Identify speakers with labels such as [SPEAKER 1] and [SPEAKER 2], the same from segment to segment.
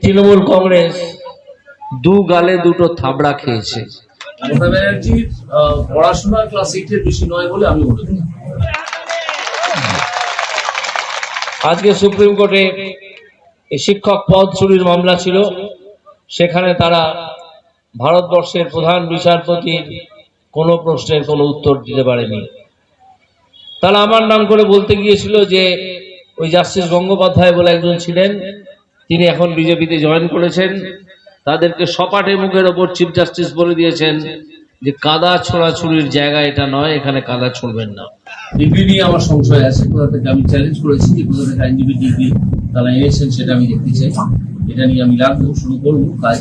[SPEAKER 1] তৃণমূল কংগ্রেস দু গালে দুটো থাবড়া খেয়েছে।
[SPEAKER 2] মমতা ব্যানার্জির পড়াশোনা ক্লাস এইটের বেশি নয় বলে আমি মনে করি।
[SPEAKER 1] আজকে সুপ্রিম কোর্টে শিক্ষক পদ চুরির মামলা ছিল। সেখানে তারা ভারতবর্ষের প্রধান বিচারপতির কোনো প্রশ্নের কোনো উত্তর দিতে পারেনি। তারা আমার নাম করে বলতে গিয়েছিল যে ওই জাস্টিস গঙ্গোপাধ্যায় বলে একজন ছিলেন। তিনি এখন বিজেপিতে জয়েন করেছেন। তাদেরকে সপাটে মুখের ওপর চিফ জাস্টিস বলে দিয়েছেন যে কাদা ছোড়াছুরির জায়গা এটা নয়, এখানে কাদা ছুড়বেন না।
[SPEAKER 2] ডিগ্রি নিয়ে আমার সংশয় আছে, কোথা থেকে আমি চ্যালেঞ্জ করেছি যে কোথা থেকে আইনজীবী ডিগ্রি তারা এনেছেন সেটা আমি দেখতে চাই। এটা নিয়ে আমি রাখব, শুরু করব কাজ,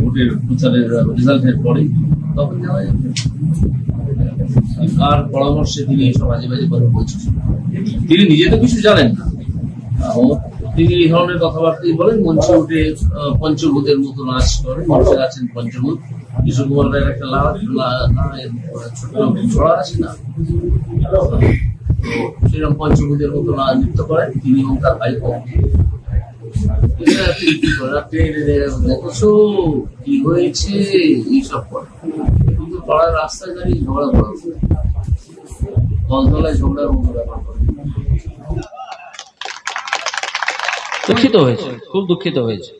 [SPEAKER 2] ভোটের প্রচারের রেজাল্টের পরে তখন কার পরামর্শে তিনি এইসব বাজে বাজে কথা বলছেন? তিনি নিজে তো কিছু জানেন না। তিনি এই ধরনের কথাবার্তাই বলেন, মঞ্চে উঠে পঞ্চভূতের মতো নাচ করেন, মঞ্চে আছেন পঞ্চভূত। কিশোর কুমার রায়ের একটা ছোট ছড়া আছে না? সেরকম পঞ্চভূতের মতো না নৃত্য করেন, তিনি এবং তার? আপনি দেখেছ কি হয়েছে? এইসব করেন কিন্তু পাড়ার রাস্তায় দাঁড়িয়ে ঝগড়া করা কলতলায় ঝগড়ার মতো ব্যাপার করে।
[SPEAKER 1] দুঃখিত হয়েছে, খুব দুঃখিত হয়েছে।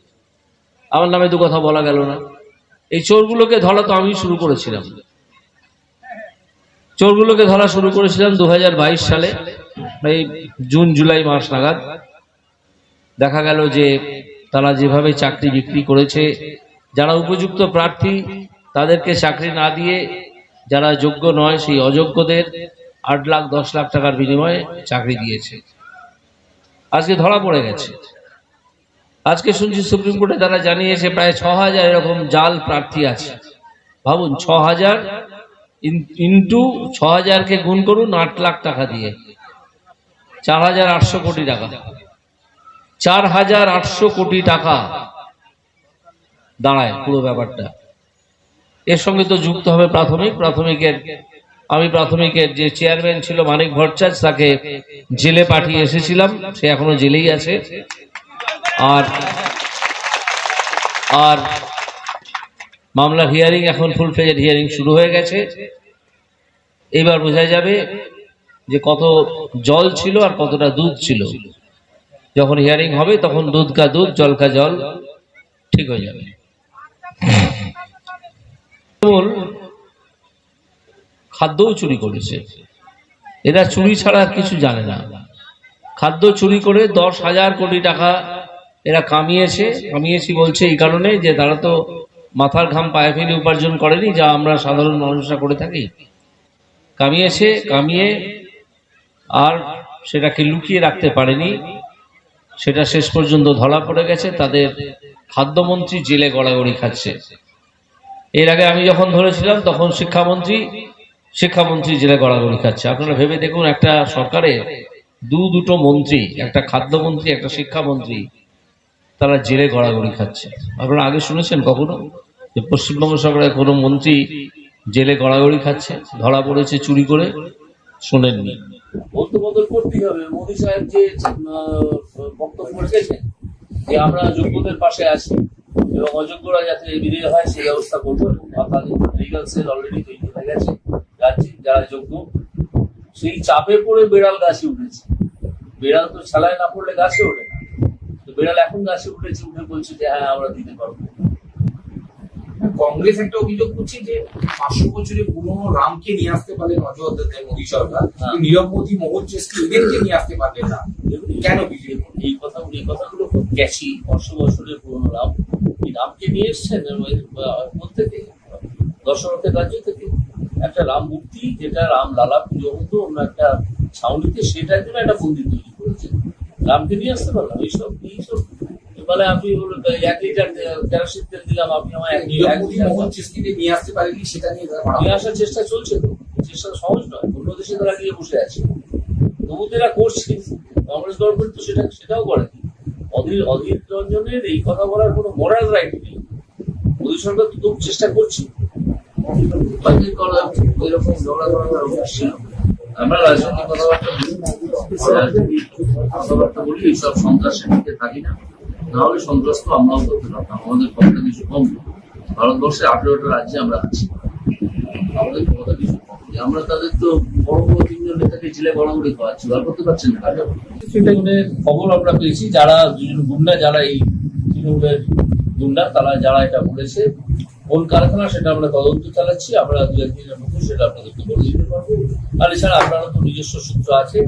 [SPEAKER 1] আমার নামে দু কথা বলা গেল না। এই চোরগুলোকে ধরা তো আমি শুরু করেছিলাম। চোরগুলোকে ধরা শুরু করেছিলাম দু সালে, এই জুন, জুলাই মাস নাগাদ। দেখা গেল যে তারা যেভাবে চাকরি বিক্রি করেছে, যারা উপযুক্ত প্রার্থী, তাদেরকে চাকরি না দিয়ে যারা যোগ্য নয়, সেই অযোগ্যদের আট লাখ, দশ লাখ টাকার বিনিময়ে চাকরি দিয়েছে। আজকে ধরা পড়ে গেছে। আজকে শুনছি সুপ্রিম কোর্টে তারা জানিয়েছে প্রায় ছ হাজার এরকম জাল প্রার্থী আছে। ভাবুন ছ হাজার ইন্টু ছ হাজারকে গুণ করুন আট লাখ টাকা দিয়ে। চার হাজার আটশো কোটি টাকা। চার হাজার আটশো কোটি টাকা। দাঁড়ায় পুরো ব্যাপারটা। এর সঙ্গে তো যুক্ত হবে প্রাথমিক। প্রাথমিকের, আমি প্রাথমিকের যে চেয়ারম্যান ছিল মানিক ভট্টাচার্য, তাকে জেলে পাঠিয়ে এসেছিলাম। সে এখনও জেলেই আছে। আর আর মামলার হিয়ারিং এখন ফুল ফ্লেজেড হিয়ারিং শুরু হয়ে গেছে। এবার বোঝা যাবে যে কত জল ছিল আর কতটা দুধ ছিল। যখন হিয়ারিং হবে তখন দুধ কা দুধ, জল কা জল, ঠিক হয়ে যাবে। খাদ্যও চুরি করেছে। এরা চুরি ছাড়া কিছু জানে না। খাদ্য চুরি করে দশ হাজার কোটি টাকা এরা কামিয়েছে কামিয়েছি বলছে এই কারণে যে তারা তো মাথার ঘাম পায়ে ফেলে উপার্জন করেনি, যা আমরা সাধারণ মানুষরা করে থাকি। কামিয়েছে, কামিয়ে আর সেটাকে লুকিয়ে রাখতে পারেনি। সেটা শেষ পর্যন্ত ধরা পড়ে গেছে, তাদের খাদ্যমন্ত্রী জেলে গড়াগড়ি খাচ্ছে। এর আগে আমি যখন ধরেছিলাম, তখন শিক্ষামন্ত্রী শিক্ষামন্ত্রী জেলে গড়াগড়ি খাচ্ছে। আপনারা ভেবে দেখুন, একটা সরকারে দু দুটো মন্ত্রী, একটা খাদ্যমন্ত্রী, একটা শিক্ষামন্ত্রী তারা জেলে গড়াগড়ি খাচ্ছে। আপনারা আগে শুনেছেন কখনো? যে পশ্চিমবঙ্গ সরকারের কোনো মন্ত্রী জেলে গড়াগড়ি খাচ্ছে, ধরা পড়েছে চুরি করে? শোনেননি।
[SPEAKER 2] বদল করতেই হবে। সাহেব যে বক্তব্য রেখেছেন যে আমরা যোগ্যদের পাশে আছি এবং অযোগ্যরা যাতে হয়, সেই অলরেডি তৈরি হয়ে গেছে। যারা যোগ্য। সেই চাপে পড়ে বেড়াল উঠেছে। বেড়াল তো ছালায় না পড়লে গাছে ওঠে বেড়াল এখন গাছে উঠেছে উঠে বলছে যে হ্যাঁ আমরা দিতে পারব।
[SPEAKER 3] কংগ্রেস একটা অভিযোগ করছে যে পাঁচশো বছরের পুরনো রামকে নিয়ে আসতে পারলেন অযোধ্যা দেয় মোদী সরকার।
[SPEAKER 2] হ্যাঁ।
[SPEAKER 3] নীরব মোদী মোহন চেষ্টা এদেরকে নিয়ে আসতে পারলেন না। কেন বিজেপি
[SPEAKER 2] এই কথা এই কথাগুলো খুব ক্যাচি পাঁচশো বছরের পুরনো রাম। এই রামকে নিয়ে এসছেন প্রত্যেকে দর্শনার্থের রাজ্য থেকে একটা রাম মূর্তি যেটা রাম লালা পুজো হতো অন্য একটা ছাউনিতে সেটার জন্য একটা মন্দির তৈরি করেছে রামকে নিয়ে আসতে পারলাম এইসব এইসব বলে আপনি বলুন, এক লিটার কেরোসিন তেল দিলাম আপনি আমার এক লিটার
[SPEAKER 3] নিয়ে আসতে পারেনি সেটা নিয়ে তারা
[SPEAKER 2] নিয়ে আসার চেষ্টা চলছে তো চেষ্টা সহজ নয় অন্য দেশে তারা গিয়ে বসে আছে। তবু তো এরা করছে কংগ্রেস গভর্নমেন্ট তো সেটা সেটাও করেনি অধীর অধীর রঞ্জনের এই কথা বলার কোনো মরাল রাইট নেই। মোদী সরকার তো চেষ্টা করছে। ওইরকম ঝগড়া করার অভ্যাস ছিল আমরা রাজনৈতিক কথাবার্তা বলি রাজনৈতিক কথাবার্তা বলি এইসব সন্ত্রাসের দিকে থাকি না। না হলে সন্ত্রাস তো আমরাও করতে পারতাম আমাদের ক্ষমতা কিছু কম ভারতবর্ষে আঠেরোটা রাজ্যে আমরা আছি। আমাদের ক্ষমতা কিছু কম আমরা তাদের তো বড় বড় তিনজন নেতাকে জেলে গড়াগড়ি খাওয়াচ্ছি বার করতে পারছেন না। সেটা খবর আমরা পেয়েছি যারা দুজন গুন্ডা যারা এই তৃণমূলের গুন্ডা তারা যারা এটা করেছে কোন কারখানা সেটা আমরা তদন্ত চালাচ্ছি আমরা দু একদিনের মধ্যে সেটা আপনাদেরকে বলে দিতে পারব। আর এছাড়া আপনারা তো নিজস্ব সূত্র আছে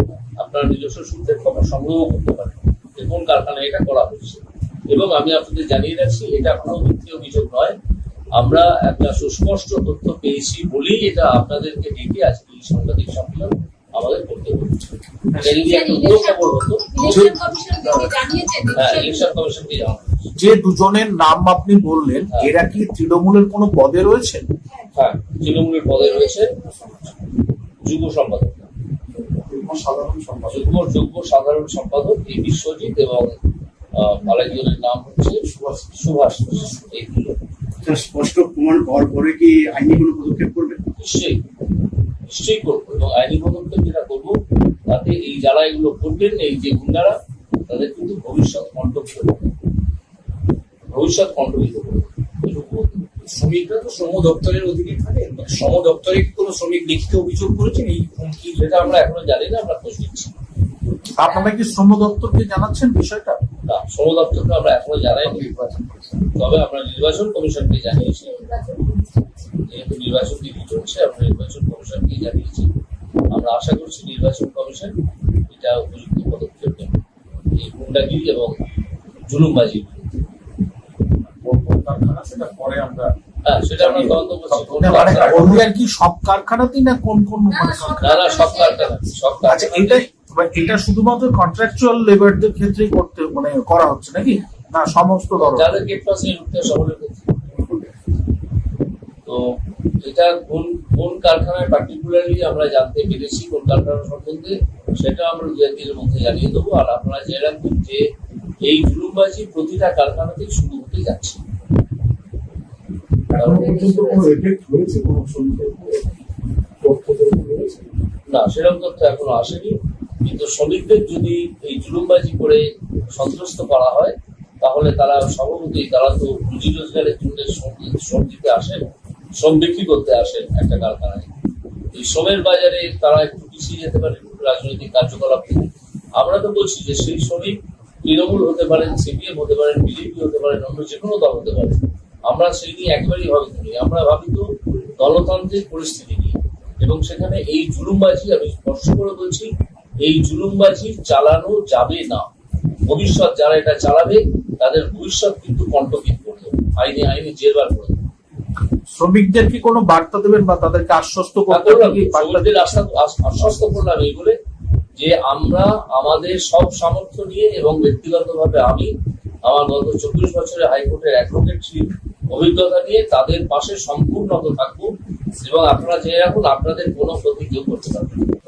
[SPEAKER 2] আপনারা নিজস্ব সূত্রে খবর সংগ্রহ করতে পারেন যে কোন কারখানায় এটা করা হচ্ছে এবং আমি আপনাদের জানিয়ে রাখছি এটা কোনো মিথ্যে অভিযোগ নয়। আমরা একটা সুস্পষ্ট তথ্য পেয়েছি বলেই এটা আপনাদেরকে ডেকে আজকে এই সাংবাদিক সম্মেলন আমাদের করতে হচ্ছে। হ্যাঁ।
[SPEAKER 4] যে দুজনের নাম আপনি বললেন
[SPEAKER 2] হ্যাঁ।
[SPEAKER 4] এরা কি তৃণমূলের কোনো পদে রয়েছে?
[SPEAKER 2] হ্যাঁ তৃণমূলের পদে রয়েছে। যুব সম্পাদক।
[SPEAKER 4] সাধারণ সম্পাদক।
[SPEAKER 2] যুগ্ম যুগ্ম সাধারণ সম্পাদক এই বিশ্বজিৎ এবং আরেকজনের নাম হচ্ছে সুভাষ। সুভাষ। এই দুটো।
[SPEAKER 5] স্পষ্ট প্রমাণ পাওয়ার পরে কি আইনি কোনো পদক্ষেপ করবে?
[SPEAKER 2] নিশ্চয়ই। নিশ্চয়ই করব এবং আইনি পদক্ষেপ যেটা করব তাতে এই যারা এগুলো করবেন এই যে গুন্ডারা তাদের কিন্তু ভবিষ্যৎ করবে। ভবিষ্যৎ কণ্ঠকিত করবে এটুকু।
[SPEAKER 3] শ্রমিকরা তো শ্রম দপ্তরের অধীনে থাকে। শ্রম দপ্তরে কি কোনো শ্রমিক লিখিত অভিযোগ করেছেন? এই হুমকি
[SPEAKER 2] যেটা আমরা এখনও জানি না আমরা খোঁজ নিচ্ছি।
[SPEAKER 4] আপনারা কি শ্রম দপ্তরকে জানাচ্ছেন বিষয়টা?
[SPEAKER 2] না শ্রম দপ্তরকে আমরা এখনও জানাইনি। তবে আমরা নির্বাচন কমিশনকে জানিয়েছি। যেহেতু নির্বাচন দিদি চলছে আমরা নির্বাচন কমিশনকে জানিয়েছি। আমরা আশা করছি নির্বাচন কমিশন এটা উপযুক্ত পদক্ষেপ নেবে। এই গুন্ডাগিরি এবং জুলুমবাজি।
[SPEAKER 4] কোন কোন কারখানা সেটা পরে আমরা
[SPEAKER 2] হ্যাঁ সেটা আমরা
[SPEAKER 4] মানে কি সব কারখানাতেই না কোন কোন কারখানা?
[SPEAKER 2] না না সব কারখানা সব
[SPEAKER 4] আচ্ছা এটা এটা শুধুমাত্র কন্ট্রাকচুয়াল লেবারদের ক্ষেত্রেই করতে মানে করা হচ্ছে নাকি? না সমস্ত ধরনের।
[SPEAKER 2] যাদের গেট পাসে ঢুকতে সকলের ক্ষেত্রে তো এটা কোন কোন কারখানায় পার্টিকুলারলি আমরা জানতে পেরেছি কোন কারখানা সম্বন্ধে সেটা আমরা দু একদিনের মধ্যে জানিয়ে দেবো। আর আপনারা জেনে রাখবেন যে এই জুলুমবাজি প্রতিটা কারখানাতেই শুরু হতে যাচ্ছে।
[SPEAKER 5] এখনও পর্যন্ত কোনো এফেক্ট হয়েছে কোনো শ্রমিকের তথ্য তথ্য
[SPEAKER 2] না সেরকম তথ্য এখনও আসেনি। কিন্তু শ্রমিকদের যদি এই জুলুমবাজি করে সন্ত্রস্ত করা হয় তাহলে তারা স্বভাবতই তারা তো রুজি রোজগারের জন্য শ্রম দিতে আসেন শ্রম বিক্রি করতে আসেন একটা কারখানায়। এই শ্রমের বাজারে তারা একটু পিছিয়ে যেতে পারে রাজনৈতিক কার্যকলাপ থেকে আমরা তো বলছি যে সেই শ্রমিক তৃণমূল হতে পারেন সিপিএম হতে পারেন বিজেপি হতে পারেন অন্য যে কোনো দল হতে পারে আমরা সেই নিয়ে একেবারেই ভাবিত নই আমরা ভাবিত গণতান্ত্রিক পরিস্থিতি নিয়ে। এবং সেখানে এই জুলুমবাজি আমি স্পষ্ট করে বলছি এই জুলুমবাজি চালানো যাবে না। ভবিষ্যৎ যারা এটা চালাবে তাদের ভবিষ্যৎ কিন্তু কণ্ঠকিত করবে। আইনে আইনে জেরবার করে দেবে।
[SPEAKER 4] শ্রমিকদের কি কোনো বার্তা দেবেন বা তাদেরকে আশ্বস্ত করতে
[SPEAKER 2] শ্রমিকদের আশ্বস্ত করলাম এই বলে যে আমরা আমাদের সব সামর্থ্য নিয়ে এবং ব্যক্তিগতভাবে আমি আমার গত চব্বিশ বছরের হাইকোর্টের অ্যাডভোকেট্রি অভিজ্ঞতা নিয়ে তাদের পাশে সম্পূর্ণত থাকব এবং আপনারা জেনে রাখুন, আপনাদের কোনো ক্ষতি কেউ করতে পারবে না।